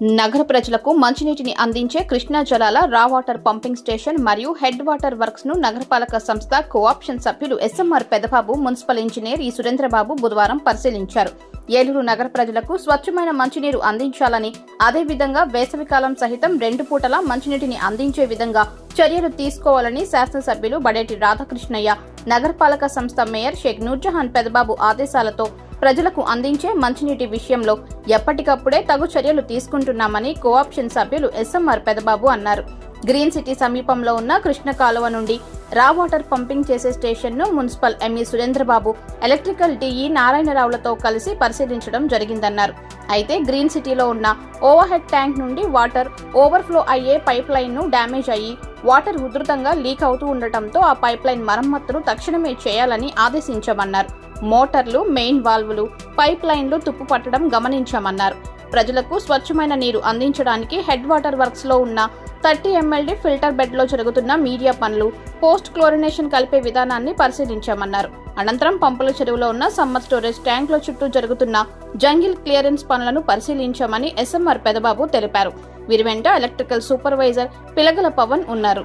నగర ప్రజలకు మంచినీటిని అందించే కృష్ణా జలాల రా వాటర్ పంపింగ్ స్టేషన్ మరియు హెడ్ వాటర్ వర్క్స్ను నగరపాలక సంస్థ కోఆప్షన్ సభ్యులు ఎస్ఎంఆర్ పెదబాబు మున్సిపల్ ఇంజనీర్ ఈ సురేంద్రబాబు బుధవారం పరిశీలించారు. ఏలూరు నగర ప్రజలకు స్వచ్ఛమైన మంచినీరు అందించాలని అదేవిధంగా వేసవికాలం సహితం రెండు పూటలా మంచినీటిని అందించే విధంగా చర్యలు తీసుకోవాలని శాసనసభ్యులు బడేటి రాధాకృష్ణయ్య నగరపాలక సంస్థ మేయర్ షేక్ నూర్జహాన్ పెదబాబు ఆదేశాలతో ప్రజలకు అందించే మంచినీటి విషయంలో ఎప్పటికప్పుడే తగు చర్యలు తీసుకుంటున్నామని కోఆప్షన్ సభ్యులు ఎస్ఎంఆర్ పెదబాబు అన్నారు. గ్రీన్ సిటీ సమీపంలో ఉన్న కృష్ణ కాలువ నుండి రా వాటర్ పంపింగ్ చేసే స్టేషన్ను municipal ME Surendrababu electrical DE నారాయణరావులతో కలిసి పరిశీలించడం జరిగిందన్నారు. అయితే గ్రీన్ సిటీలో ఉన్న ఓవర్హెడ్ ట్యాంక్ నుండి వాటర్ ఓవర్ఫ్లో అయ్యే పైప్ లైన్ను డ్యామేజ్ అయ్యి వాటర్ ఉధృతంగా లీక్ అవుతూ ఉండటంతో ఆ పైప్ లైన్ మరమ్మతును తక్షణమే చేయాలని ఆదేశించామన్నారు. మోటార్లు మెయిన్ వాల్వులు పైప్ లైన్లు తుప్పు పట్టడం గమనించామన్నారు. ప్రజలకు స్వచ్ఛమైన నీరు అందించడానికి హెడ్ వాటర్ వర్క్స్లో ఉన్న థర్టీ ఎంఎల్డి ఫిల్టర్ బెడ్లో జరుగుతున్న మీడియా పనులు పోస్ట్ క్లోరినేషన్ కలిపే విధానాన్ని పరిశీలించామన్నారు. అనంతరం పంపుల చెరువులో ఉన్న సమ్మర్ స్టోరేజ్ ట్యాంకుల చుట్టూ జరుగుతున్న జంగిల్ క్లియరెన్స్ పనులను పరిశీలించామని ఎస్ఎంఆర్ పెదబాబు తెలిపారు. వీరి వెంట ఎలక్ట్రికల్ సూపర్వైజర్ పిలగల పవన్ ఉన్నారు.